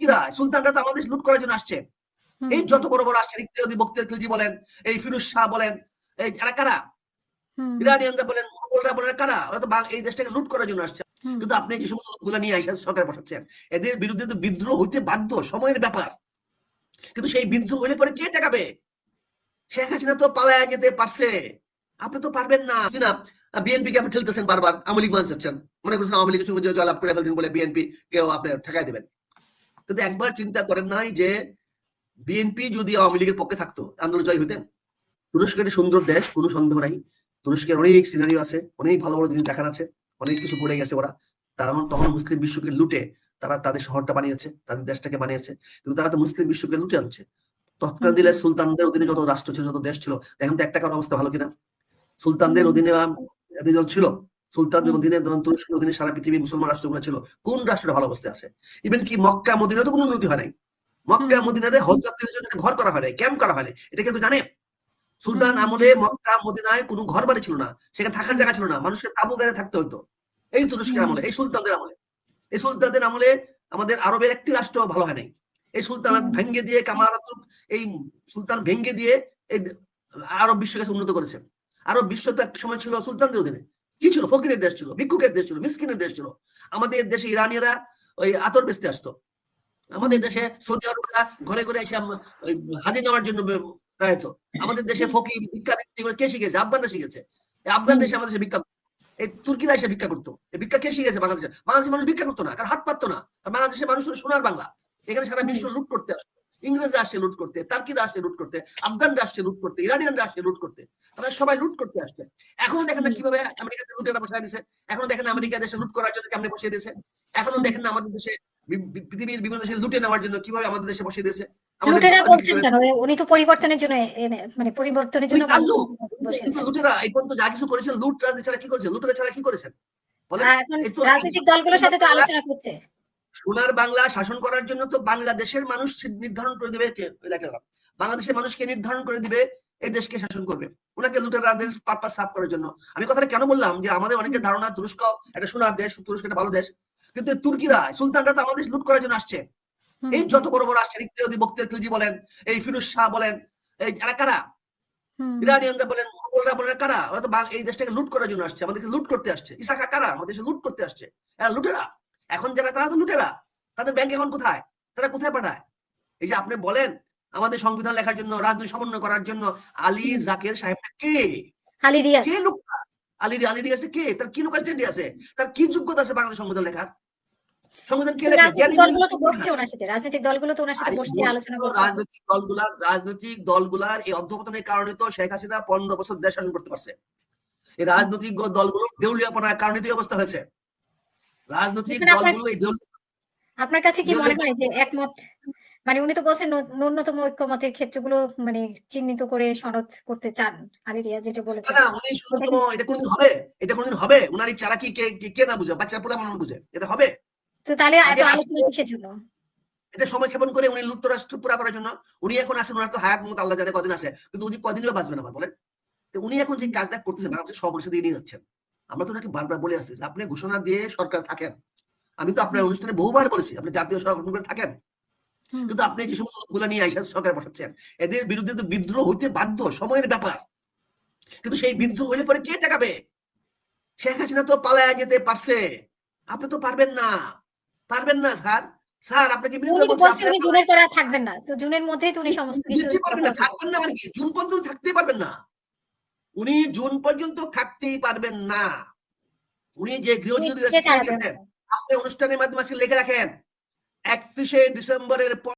কিরা সুলতানরা তো আমাদের লুট করার জন্য আসছে। এই যত বড় বড় আসছে ইত্যাদি বক্তিয়ার খিলজি বলেন এই ফিরোজ শাহ বলেন এই যারা কারা? ইরানিয়ানরা বলেন মোগলরা বলেন কারা? ওরা তো এই দেশটাকে লুট করার জন্য আসছে। কিন্তু আপনি যে সমস্ত লোকগুলা নিয়ে আইসা সরকার পাঠাচ্ছেন এদের বিরুদ্ধে তো বিদ্রোহ হইতে বাধ্য সময়ের ব্যাপার। কিন্তু সেই বিদ্রোহ হইলে পরে কে টেকাবে শেখ হাসিনা তো পালায়া যেতে পারছে। আপনি তো পারবেন না। না বিএনপি কে আপনি ঠেলতেছেন বারবার আওয়ামী লীগ মানছেন মনে করছেন আওয়ামী লীগের সঙ্গে জয়লাভ করে ফেলছেন বলে বিএনপি কেউ আপনি ঠেকাই দেবেন। কিন্তু একবার চিন্তা করেন নাই যে বিএনপি যদি আওয়ামী লীগের পক্ষে থাকতো আন্দোলন জয় হইতেন তুরস্ক একটি সুন্দর দেশ কোনো সন্দেহ নাই। তুরস্কের অনেক সিনারিও আছে অনেক ভালো ভালো জিনিস দেখার আছে অনেক কিছু করে গেছে ওরা। তারা তখন মুসলিম বিশ্বকে লুটে তারা তাদের শহরটা বানিয়েছে তাদের দেশটাকে বানিয়েছে কিন্তু তারা তো মুসলিম বিশ্বকে লুটে আনছে। তৎকালীন দিলে সুলতানদের অধীনে যত রাষ্ট্র ছিল যত দেশ ছিল এখন তো একটা কারও অবস্থা ভালো কিনা? সুলতানদের অধীনে ছিল। সুলতানদের হুম। অধীনে ধরুন তুরস্কের অধীনে সারা পৃথিবীর মুসলমান রাষ্ট্রগুলো ছিল কোন রাষ্ট্রের ভালো অবস্থায় আছে? ইভেন কি মক্কা মদিনা তো কোনো উন্নতি হয় নাই। মক্কা মদিনাতে হজ যাত্রীদের জন্য ঘর করা হয় নাই ক্যাম্প করা হয় নাই। এটা কিন্তু জানে? সুলতান আমলে মক্কা মদিনায় কোনো ঘর বাড়ি ছিল না সেখানে থাকার জায়গা ছিল না মানুষকে তাবু গাড়ে থাকতে হতো এই তুরস্কের আমলে এই সুলতানদের আমলে। এই সুলতানদের আমলে আমাদের আরবের একটি রাষ্ট্র ভালো হয় নাই। এই সুলতান ভেঙ্গে দিয়ে কামাল আতাতুর্ক এই সুলতান ভেঙ্গে দিয়ে এই আরব বিশ্বকে উন্নত করেছে। আরব বিশ্ব তো এক সময় ছিল সুলতানদের অধীনে। কি ছিল? ফকিরের দেশ ছিল ভিক্ষুকের দেশ ছিল মিসকিনের দেশ ছিল। আমাদের দেশে ইরানিরা ওই আতর বেচতে আসতো। আমাদের দেশে সৌদি আরবরা ঘরে ঘরে এসে আম- ওই হাজি নেওয়ার জন্য বে- আমাদের দেশে ফকির ভিক্ষা কে শিখেছে? আফগানরা শিখেছে। আফগান দেশে আমাদের দেশে ভিক্ষা এই তুর্কিরা এসে ভিক্ষা করতো। এই ভিক্ষা কে শিখেছে বাংলাদেশে? বাংলাদেশের মানুষ ভিক্ষা করতো না কারণ হাত পাততো না। বাংলাদেশের মানুষ সোনার বাংলা। এখানে সারা বিশ্ব লুট করতে আসতো। ইংরেজরা আসছে লুট করতে তার্কিরা আসছে লুট করতে আফগানরা আসছে লুট করতে ইরানিয়ানরা আসছে লুট করতে তারা সবাই লুট করতে আসছে। এখনও দেখেন না কীভাবে আমেরিকাতে লুটেরা বসায় দিছে। এখনও দেখেন আমেরিকা দেশে লুট করার জন্য কেমনে বসিয়ে দিয়েছে। এখনও দেখেন না আমাদের দেশে পৃথিবীর বিভিন্ন দেশে লুটে নেওয়ার জন্য কীভাবে আমাদের দেশে বসিয়ে দিয়েছে। লুটেরা বলছেন কেন? উনি তো পরিবর্তনের জন্য মানে পরিবর্তনের জন্য উনি চালু। বসেছেন। কিন্তু লুটেরা। এই পর্যন্ত যা কিছু করেছেন লুট রাজনীতি ছাড়া কি করেছেন? লুটেরা ছাড়া কি তো- রাজনৈতিক দলগুলোর সাথে তো আলোচনা করছে। সোনার বাংলা শাসন করার জন্য তো বাংলাদেশের মানুষ নির্ধারণ করে দিবে কে? বাংলাদেশের মানুষকে নির্ধারণ করে দিবে? এই দেশকে শাসন করবে। ওনাকে লুটেরাদের পারপাস সাফ করার জন্য। আমি কথাটা কেন বললাম? যে আমাদের অনেকের ধারণা তুরস্ক একটা সোনার দেশ তুরস্ক একটা ভালো দেশ। কিন্তু তুর্কিরা সুলতানরা তো আমাদের লুট করার জন্য আসছে। এই যত বড় বড় আসছে ইত্যাদি বক্তিয়ার খিলজি বলেন এই ফিরোজ শাহ বলেন এই যারা কারা? ইরানিয়ানরা বলেন মোগলরা বলেন কারা? ওরা তো এই দেশটাকে লুট করার জন্য আসছে। আমাদেরকে লুট করতে আসছে। ইসাকা কারা? আমাদের লুট করতে আসছে। এরা লুটেরা। এখন যারা তারা তো লুটেরা। তাদের ব্যাংক এখন কোথায়? তারা কোথায় পাঠায়? এই যে আপনি বলেন আমাদের সংবিধান লেখার জন্য রাজনৈতিক সমন্বয় করার জন্য আলী জাকের সাহেবটা কে? আলী রিয়াজ। কে লোকটা আলী কে? তার কি লোকালিটি আছে? তার কি যোগ্যতা আছে বাংলাদেশ সংবিধান লেখার? রাজনৈতিক দলগুলো তো গুণী ওনার সাথে। রাজনৈতিক বসছে আলোচনা করছে। দলগুলার রাজনৈতিক দলগুলার এই অধ্যপতনের কারণে তো শেখ হাসিনা পনেরো বছর দেশ শাসন করতে পারছে। এই রাজনৈতিক দলগুলো দেউলিয়াপনার কারণে এই অবস্থা হয়েছে। রাজনৈতিক দলগুলো এই আপনার কাছে কি মনে হয় যে একমত? মানে উনি তো বলছেন ন্যূনতম ঐক্যমতের ক্ষেত্রগুলো মানে চিহ্নিত করে সনদ করতে চান আলী রিয়াজ যেটা বলেছেন। না উনি ন্যূনতম এটা কোনদিন হবে এটা কোনদিন হবে। উনার চালাকি কে কে- কে না বুঝে? বাচ্চারা পোলা মানুষ বুঝে? এটা হবে। তো তাহলে এত আলোচনা কিসের জন্য? এটা সময় ক্ষেপণ করে উনি লুট্ট রাষ্ট্র পুরা করার জন্য উনি এখন আছেন ওনার তো হায়াত মত আল্লাহ জানে কদিন আছে। কিন্তু উনি কদিনও বাঁচবেন আবার বলেন। তো উনি এখন যে কাজটা করতেছেন বাংলাদেশের সব পরিস্থিতি নিয়ে যাচ্ছেন। আমরা তো ওনাকে বারবার বলে আসছি আপনি ঘোষণা দিয়ে সরকার থাকেন। আমি তো আপনার অনুষ্ঠানে বহুবার বলেছি আপনি জাতীয় সরকার গঠন করে থাকেন কিন্তু আপনি যে সমস্ত লোকগুলো নিয়ে আইসা সরকার বসাচ্ছেন এদের বিরুদ্ধে তো বিদ্রোহ হইতে বাধ্য সময়ের ব্যাপার। কিন্তু সেই বিদ্রোহ হইলে পরে কে টাকাবে শেখ হাসিনা তো পালায়া যেতে পারছে। আপনি তো পারবেন না। পারবেন না স্যার। স্যার আপনাকে জুনের পরে থাকবেন না। তো জুনের মধ্যেই তো উনি সমস্ত কিছু পারবেন না। থাকবেন না মানে কি? জুন পর্যন্ত থাকতে পারবেন না। উনি জুন পর্যন্ত থাকতেই পারবেন না। উনি যে গৃহযুদ্ধ আপনি অনুষ্ঠানের মাধ্যমে লেখে লিখে রাখেন একত্রিশে ডিসেম্বরের পর